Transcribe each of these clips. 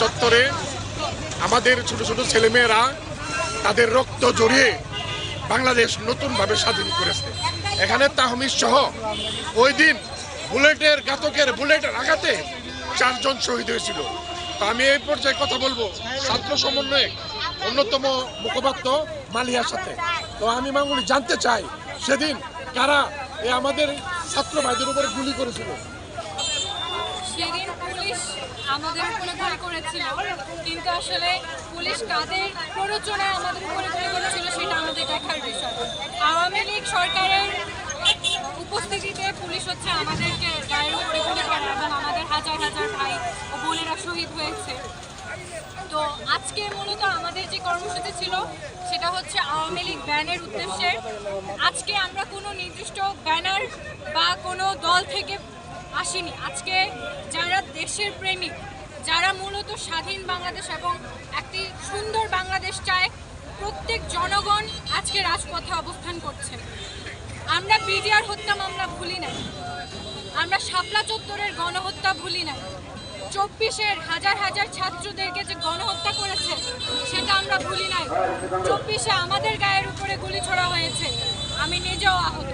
চত্বরে আমাদের ছোট ছোট ছেলেমেয়েরা তাদের রক্ত জড়িয়ে বাংলাদেশ নতুনভাবে স্বাধীন করেছে। এখানে তাহমিদ সহ ওই দিন বুলেটের ঘাতকের বুলেটের আঘাতে চারজন শহীদ হয়েছিল। তো আমি এই পর্যায়ে কথা বলব ছাত্র সমন্বয়ে অন্যতম মুখপাত্র মালিয়ার সাথে। তো আমি মামুনি জানতে চাই, সেদিন কারা এই আমাদের ছাত্র ভাইদের উপরে গুলি করেছিল? সেদিন পুলিশ আমাদের উপরে গুলি করেছিল, কিন্তু আসলে পুলিশ কাদের প্ররোচনায় আমাদের উপরে গুলি করেছিল সেটা আমাদের দেখার বিষয়। আওয়ামী লীগ সরকারের উপস্থিতিতে পুলিশ হচ্ছে আমাদেরকে গায়ের উপরে গুলি করে এবং আমাদের হাজার হাজার ভাই ও বোনেরা শহীদ হয়েছে। তো আজকে মূলত আমাদের যে কর্মসূচি ছিল, সেটা হচ্ছে আওয়ামী লীগ ব্যানের উদ্দেশ্যে। আজকে আমরা কোনো নির্দিষ্ট ব্যানার বা কোনো দল থেকে আসিনি। আজকে যারা দেশের প্রেমিক, যারা মূলত স্বাধীন বাংলাদেশ এবং একটি সুন্দর বাংলাদেশ চায়, প্রত্যেক জনগণ আজকে রাজপথে অবস্থান করছে। আমরা বিডিআর হত্যা মামলা ভুলি নাই। আমরা শাপলা চত্বরের গণহত্যা ভুলি নাই। চব্বিশের হাজার হাজার ছাত্রদেরকে যে গণহত্যা করেছে, সেটা আমরা ভুলি নাই। চব্বিশে আমাদের গায়ের উপরে গুলি ছোড়া হয়েছে। আমি নিজেও আহত।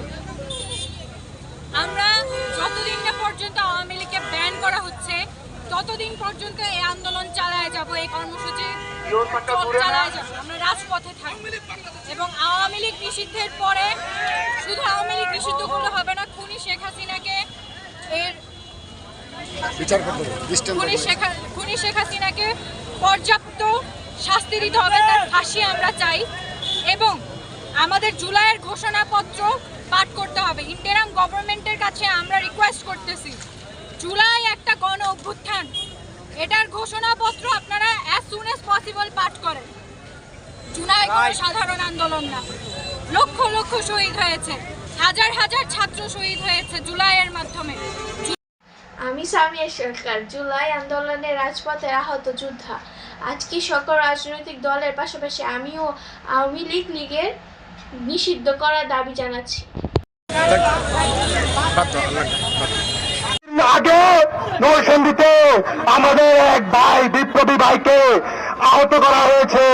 ততদিন পর্যন্ত এই আন্দোলন চালায় যাব এই কর্মসূচি চালায় যাব আমরা রাজপথে থাকব। এবং আওয়ামী লীগ নিষিদ্ধের পরে শুধু আওয়ামী লীগ নিষিদ্ধ করলে হবে না খুনি শেখ হাসিনাকে এর বিচার করতে খুনি শেখ খুনি শেখ হাসিনাকে পর্যাপ্ত শাস্তি দিতে হবে তার ফাঁসি আমরা চাই। এবং আমাদের জুলাইয়ের ঘোষণাপত্র পাঠ করতে হবে। ইন্টারাম গভর্নমেন্টের কাছে আমরা রিকোয়েস্ট করতেছি জুলাই গণ অভ্যুত্থান। এটার ঘোষণাপত্র আপনারা অ্যাজ সুন অ্যাজ পসিবল পাঠ করেন। জুলাই কোনো সাধারণ আন্দোলন না লক্ষ লক্ষ শহীদ হয়েছে। হাজার হাজার ছাত্র শহীদ হয়েছে জুলাইয়ের মাধ্যমে। আমি সামিয়া সরকার জুলাই আন্দোলনে রাজপথে আহত যোদ্ধা। আজকে সকল রাজনৈতিক দলের পাশাপাশি আমিও আওয়ামী লীগ লীগের নিষিদ্ধ করার দাবি জানাচ্ছি। নৌসন্দিতে আমাদের এক ভাই, বিপ্লবী ভাইকে আহত করা হয়েছে।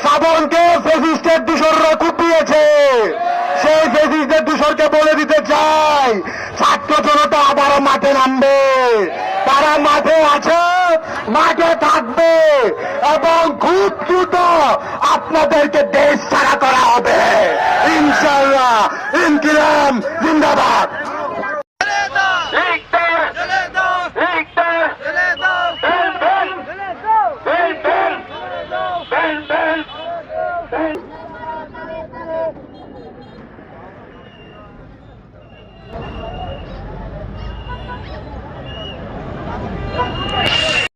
শ্রাবণকে ফেসিস্টের দূষররা কুপিয়েছে। সেই ফেসিস্টের দূষরকে বলে দিতে চাই, ছাত্র জনতা আবারও মাঠে নামবে। তারা মাঠে আছে, মাঠে থাকবে এবং খুব দ্রুত আপনাদেরকে